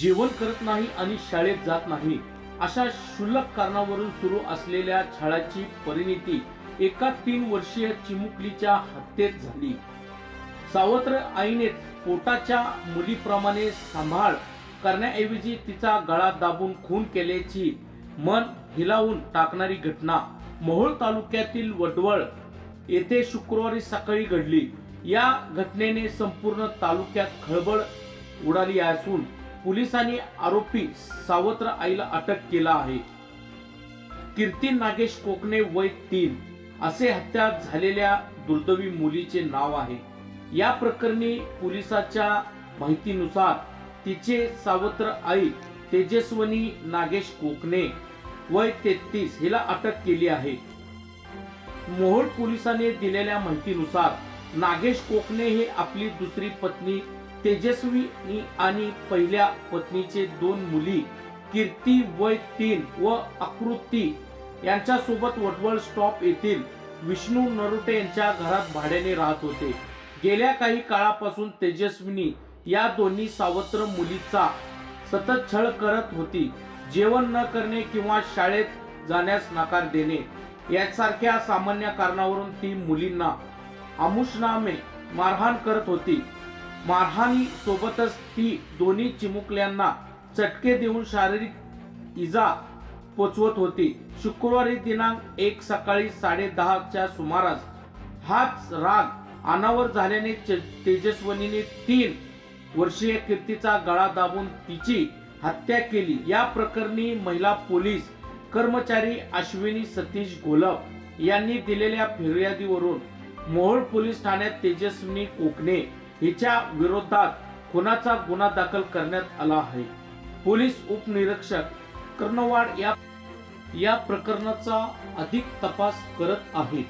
जेवण करत नाही आणि शाळेत जात नाही अशा क्षुल्लक कारणावरून सुरू असलेल्या छळाची परिणिती एका तीन वर्षीय चिमुकलीच्या हत्येत झाली. सावत्र आईनेच पोटाच्या मुलीप्रमाणे सांभाळ करण्याऐवजी तिचा गळा दाबून खून केल्याची मन हिलावून टाकणारी घटना मोहोळ तालुक्यातील वडवळ येथे शुक्रवारी सकाळी घडली. या घटनेने संपूर्ण तालुक्यात खळबळ उडाली असून पोलिसांनी आरोपी सावत्र आईला अटक केला आहे. कीर्ती नागेश कोकणे वय तीन असे हत्या झालेल्या दुर्दैवी मुलीचे नाव आहे. या प्रकरणी पोलिसाच्या माहितीनुसार तिचे सावत्र आई तेजस्वनी नागेश कोकणे वय तेहतीस हिला अटक केली आहे. मोहोळ पोलिसांनी दिलेल्या माहितीनुसार नागेश कोकणे हे आपली दुसरी पत्नी तेजस्वी आणि पहिल्या पत्नीचे दोन मुली कीर्ती वय तीन व आकृती यांच्यासोबत वडवळ स्टॉप येथील विष्णू नरुटे यांच्या घरात भाड्याने राहत होते. गेल्या काही काळापासून तेजस्विनी या दोन्ही सावत्र मुलीचा सतत छळ करत होती. जेवण न करणे किंवा शाळेत जाण्यास नकार देणे यासारख्या सामान्य कारणावरून ती मुलींना अमुषनामे मारहाण करत होती. मारहाणी सोबतच ती दोन्ही चिमुकल्यांना चटके देऊन शारीरिक इजा पोचवत होती. शुक्रवारी दिनांक एक सकाळी साडे दहाच्या सुमारास हाच राग अनावर झाल्याने तेजस्वनीने तीन वर्षीय कीर्तीचा गळा दाबून तिची हत्या केली. या प्रकरणी महिला पोलीस कर्मचारी अश्विनी सतीश घोलप यांनी दिलेल्या फिर्यादीवरून मोहोळ पोलीस ठाण्यात तेजस्विनी कोकणे हिच्या विरोधात खुनाचा गुन्हा दाखल करण्यात आला आहे. पोलीस उपनिरीक्षक कर्णवाड या या प्रकरणाचा अधिक तपास करत आहेत.